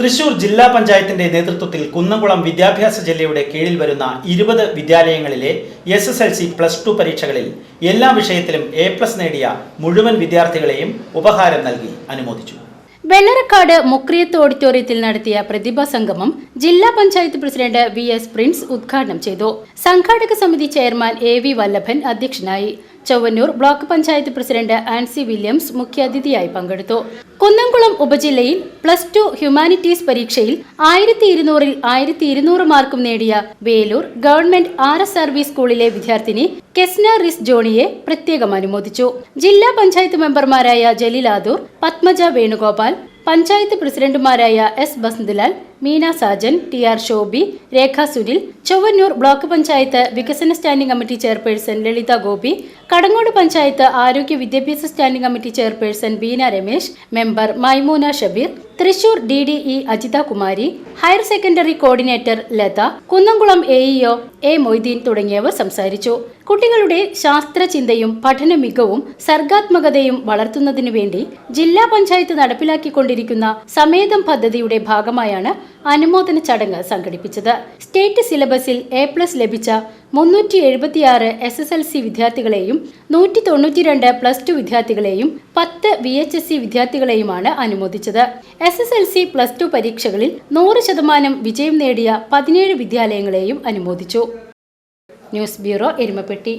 Thrissur ജില്ലാ പഞ്ചായത്തിന്റെ നേതൃത്വത്തിൽ കുന്നംകുളം വിദ്യാഭ്യാസ ജില്ലയുടെ കീഴിൽ വരുന്ന ഇരുപത് വിദ്യാലയങ്ങളിലെ S S L C plus two പരീക്ഷകളിൽ എല്ലാ വിഷയത്തിലും എ പ്ലസ് നേടിയ മുഴുവൻ വിദ്യാർത്ഥികളെയും ഉപഹാരം നൽകി അനുമോദിച്ചു. വെള്ളറക്കാട് മുക്രിയത്ത് ഓഡിറ്റോറിയത്തിൽ നടത്തിയ പ്രതിഭാ സംഗമം ജില്ലാ panchayat president V S Prince ഉദ്ഘാടനം ചെയ്തു. സംഘാടക സമിതി ചെയർമാൻ എ വി വല്ലഭൻ അധ്യക്ഷനായി. Chowwannur block panchayat president Ancy Williams മുഖ്യാതിഥിയായി പങ്കെടുത്തു. കുന്നംകുളം ഉപജില്ലയിൽ പ്ലസ് ടു ഹ്യൂമാനിറ്റീസ് പരീക്ഷയിൽ ആയിരത്തി ഇരുന്നൂറിൽ ആയിരത്തി ഇരുന്നൂറ് മാർക്കും നേടിയ Velur government R S service സ്കൂളിലെ വിദ്യാർത്ഥിനി കെസ്ന റിസ് ജോണിയെ പ്രത്യേകം അനുമോദിച്ചു. ജില്ലാ പഞ്ചായത്ത് മെമ്പർമാരായ ജലീലാദൂർ പത്മജ വേണുഗോപാൽ പഞ്ചായത്ത് പ്രസിഡന്റുമാരായ S Basanthlal Meena Sajan T R Shobhi Rekha Sunil Chowwannur block panchayat വികസന standing committee chairperson Lalitha Gopi Kadangode panchayat ആരോഗ്യ വിദ്യാഭ്യാസ standing committee chairperson Beena Ramesh member Maimoona Shabeer Thrissur D D E Ajitha Kumari higher secondary coordinator Latha Kunnamkulam A EO A Moideen തുടങ്ങിയവർ സംസാരിച്ചു. കുട്ടികളുടെ ശാസ്ത്രചിന്തയും പഠന മികവും സർഗാത്മകതയും വളർത്തുന്നതിനു വേണ്ടി ജില്ലാ പഞ്ചായത്ത് നടപ്പിലാക്കിക്കൊണ്ടിരിക്കുന്ന സമേതം പദ്ധതിയുടെ ഭാഗമായാണ് അനുമോദന ചടങ്ങ് സംഘടിപ്പിച്ചത്. സ്റ്റേറ്റ് സിലബസിൽ എ പ്ലസ് ലഭിച്ച മുന്നൂറ്റി എഴുപത്തിയാറ് എസ് എസ് എൽ സി വിദ്യാർത്ഥികളെയും നൂറ്റി തൊണ്ണൂറ്റിരണ്ട് പ്ലസ് ടു വിദ്യാർത്ഥികളെയും പത്ത് വി എച്ച് എസ് സി വിദ്യാർത്ഥികളെയുമാണ് അനുമോദിച്ചത്. S S L C plus two പരീക്ഷകളിൽ നൂറ് ശതമാനം വിജയം നേടിയ പതിനേഴ് വിദ്യാലയങ്ങളെയും അനുമോദിച്ചു. News bureau Erumapetty.